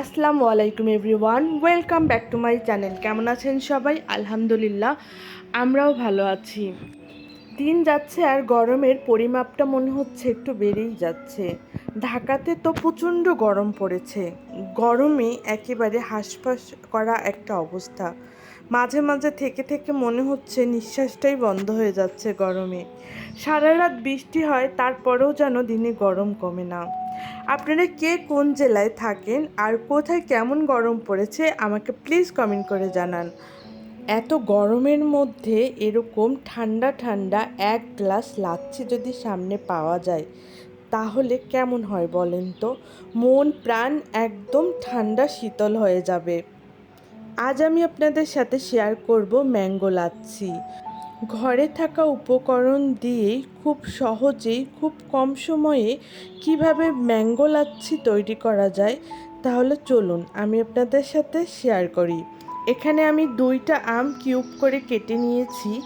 আসসালামু আলাইকুম everyone, welcome back to my channel. কেমন আছেন সবাই? আলহামদুলিল্লাহ, আমরাও ভালো আছি। দিন যাচ্ছে আর গরমের পরিমাপটা মনে হচ্ছে একটু বেড়েই যাচ্ছে। ঢাকাতে তো প্রচণ্ড গরম পড়েছে। গরমে একেবারে হাঁসফাঁস করা একটা অবস্থা। মাঝে মাঝে থেকে থেকে মনে হচ্ছে নিঃশ্বাসটাই বন্ধ হয়ে যাচ্ছে গরমে। সারা রাত বৃষ্টি হয়, তারপরেও যেন দিনে গরম কমে না। আপনারা কে কোন জেলায় থাকেন আর কোথায় কেমন গরম পড়েছে আমাকে প্লিজ কমেন্ট করে জানান। এত গরমের মধ্যে এরকম ঠান্ডা ঠান্ডা এক গ্লাস লাচ্ছি যদি সামনে পাওয়া যায়, তাহলে কেমন হয় বলেন তো? মন, প্রাণ একদম ঠান্ডা শীতল হয়ে যাবে। আজ আমি আপনাদের সাথে শেয়ার করব ম্যাঙ্গো লাচ্ছি। ঘরে থাকা উপকরণ দিয়ে খুব সহজেই, খুব কম সময়ে কীভাবে ম্যাঙ্গো লাচ্ছি তৈরি করা যায়, তাহলে চলুন আমি আপনাদের সাথে শেয়ার করি। এখানে আমি দুইটা আম কিউব করে কেটে নিয়েছি।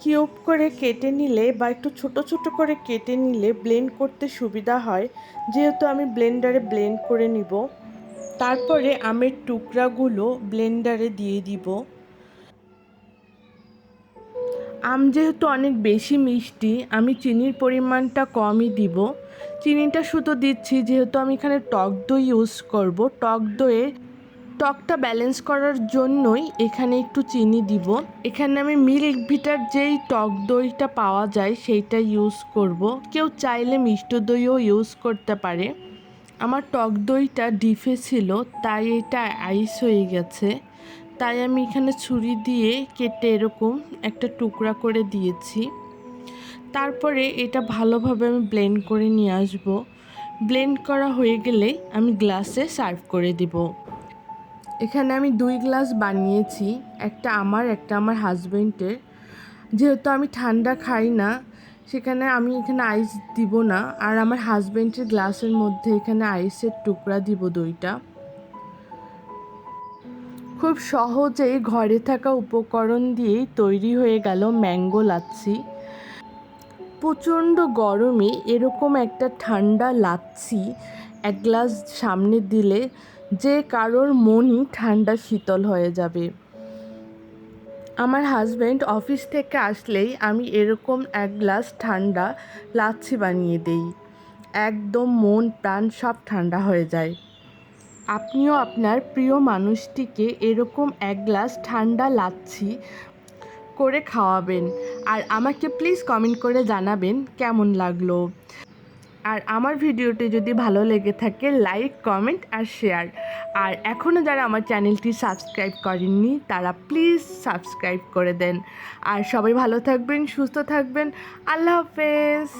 কিউব করে কেটে নিলে বা একটু ছোট ছোট করে কেটে নিলে ব্লেন্ড করতে সুবিধা হয়। যেহেতু আমি ব্লেন্ডারে ব্লেন্ড করে নিব, তারপরে আমের টুকরাগুলো ব্লেন্ডারে দিয়ে দিব। আম যেহেতু অনেক বেশি মিষ্টি, আমি চিনির পরিমাণটা কমই দিব। চিনিটা শুধু দিচ্ছি, যেহেতু আমি এখানে টক দই ইউজ করব। টক দইয়ে টকটা ব্যালেন্স করার জন্যই এখানে একটু চিনি দিব। এখানে আমি মিল্ক ভিটার যেই টক দইটা পাওয়া যায়, সেইটা ইউজ করব। কেউ চাইলে মিষ্টি দইও ইউজ করতে পারে। আমার টক দইটা ডিফে ছিল, তাই এটা আইস হয়ে গেছে। তাই আমি এখানে ছুরি দিয়ে কেটে এরকম একটা টুকরা করে দিয়েছি। তারপরে এটা ভালোভাবে আমি ব্লেন্ড করে নিয়ে আসব। ব্লেন্ড করা হয়ে গেলে আমি গ্লাসে সার্ভ করে দিব। এখানে আমি দুই গ্লাস বানিয়েছি, একটা আমার একটা আমার হাজব্যান্ডের যেহেতু আমি ঠান্ডা খাই না, সেখানে আমি এখানে আইস দিব না। আর আমার হাজব্যান্ডের গ্লাসের মধ্যে এখানে আইসের টুকরা দিব দুইটা। খুব সহজেই ঘরে থাকা উপকরণ দিয়েই তৈরি হয়ে গেল ম্যাঙ্গো লাচ্ছি। প্রচণ্ড গরমে এরকম একটা ঠান্ডা লাচ্ছি এক গ্লাস সামনে দিলে যে কারোর মনই ঠান্ডা শীতল হয়ে যাবে। আমার হাজব্যান্ড অফিস থেকে আসলেই আমি এরকম এক গ্লাস ঠান্ডা লাচ্ছি বানিয়ে দেই। একদম মন প্রাণ সব ঠান্ডা হয়ে যায়। আপনিও আপনার প্রিয় মানুষটিকে এরকম এক গ্লাস ঠান্ডা লাচ্ছি করে খাওয়াবেন। আর আমাকে প্লিজ কমেন্ট করে জানাবেন কেমন লাগল। আর আমার ভিডিওটি যদি ভালো লেগে থাকে লাইক কমেন্ট আর শেয়ার আর এখনও যারা আমার চ্যানেলটি সাবস্ক্রাইব করেননি, তারা প্লিজ সাবস্ক্রাইব করে দেন। আর সবাই ভালো থাকবেন, সুস্থ থাকবেন। আল্লাহ হাফেজ।